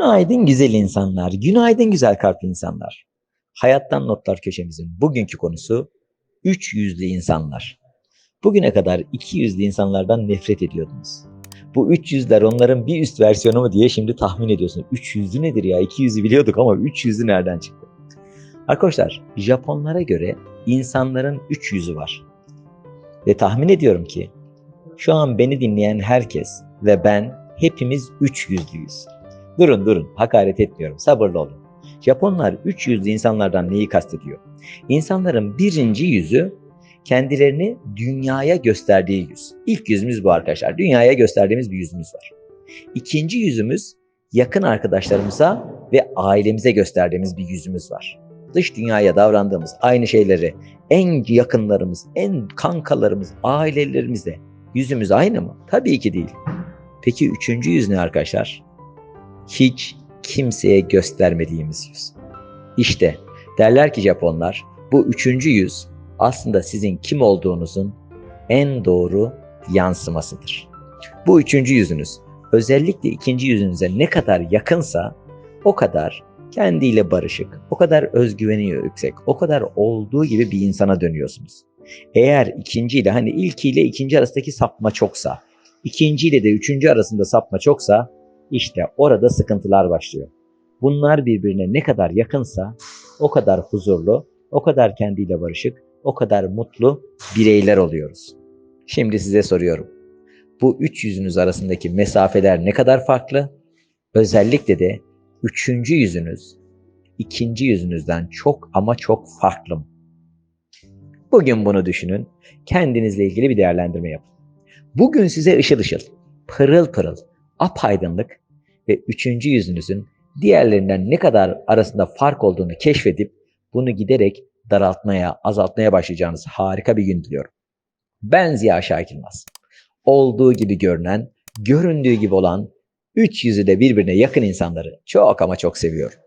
Günaydın güzel insanlar, günaydın güzel kalpli insanlar. Hayattan Notlar köşemizin bugünkü konusu üç yüzlü insanlar. Bugüne kadar iki yüzlü insanlardan nefret ediyordunuz. Bu üç yüzler onların bir üst versiyonu mu diye şimdi tahmin ediyorsunuz. Üç yüzlü nedir ya? İki yüzü biliyorduk ama üç yüzlü nereden çıktı? Arkadaşlar Japonlara göre insanların üç yüzü var. Ve tahmin ediyorum ki şu an beni dinleyen herkes ve ben hepimiz üç yüzlüyüz. Durun durun hakaret etmiyorum sabırlı olun. Japonlar üç yüzlü insanlardan neyi kastediyor? İnsanların birinci yüzü kendilerini dünyaya gösterdiği yüz. İlk yüzümüz bu arkadaşlar. Dünyaya gösterdiğimiz bir yüzümüz var. İkinci yüzümüz yakın arkadaşlarımıza ve ailemize gösterdiğimiz bir yüzümüz var. Dış dünyaya davrandığımız aynı şeyleri en yakınlarımız, en kankalarımız, ailelerimizle yüzümüz aynı mı? Tabii ki değil. Peki üçüncü yüz ne arkadaşlar? Hiç kimseye göstermediğimiz yüz. İşte derler ki Japonlar bu üçüncü yüz aslında sizin kim olduğunuzun en doğru yansımasıdır. Bu üçüncü yüzünüz özellikle ikinci yüzünüze ne kadar yakınsa o kadar kendiyle barışık, o kadar özgüveni yüksek, o kadar olduğu gibi bir insana dönüyorsunuz. Eğer ikinciyle hani ilkiyle ikinci arasındaki sapma çoksa, ikinciyle de üçüncü arasında sapma çoksa işte orada sıkıntılar başlıyor. Bunlar birbirine ne kadar yakınsa o kadar huzurlu, o kadar kendiyle barışık, o kadar mutlu bireyler oluyoruz. Şimdi size soruyorum. Bu üç yüzünüz arasındaki mesafeler ne kadar farklı? Özellikle de üçüncü yüzünüz ikinci yüzünüzden çok ama çok farklı mı? Bugün bunu düşünün. Kendinizle ilgili bir değerlendirme yapın. Bugün size ışıl ışıl, pırıl pırıl, apaydınlık ve üçüncü yüzünüzün diğerlerinden ne kadar arasında fark olduğunu keşfedip bunu giderek daraltmaya, azaltmaya başlayacağınız harika bir gün diliyorum. Ben Ziya Yılmaz. Olduğu gibi görünen, göründüğü gibi olan, üç yüzü de birbirine yakın insanları çok ama çok seviyorum.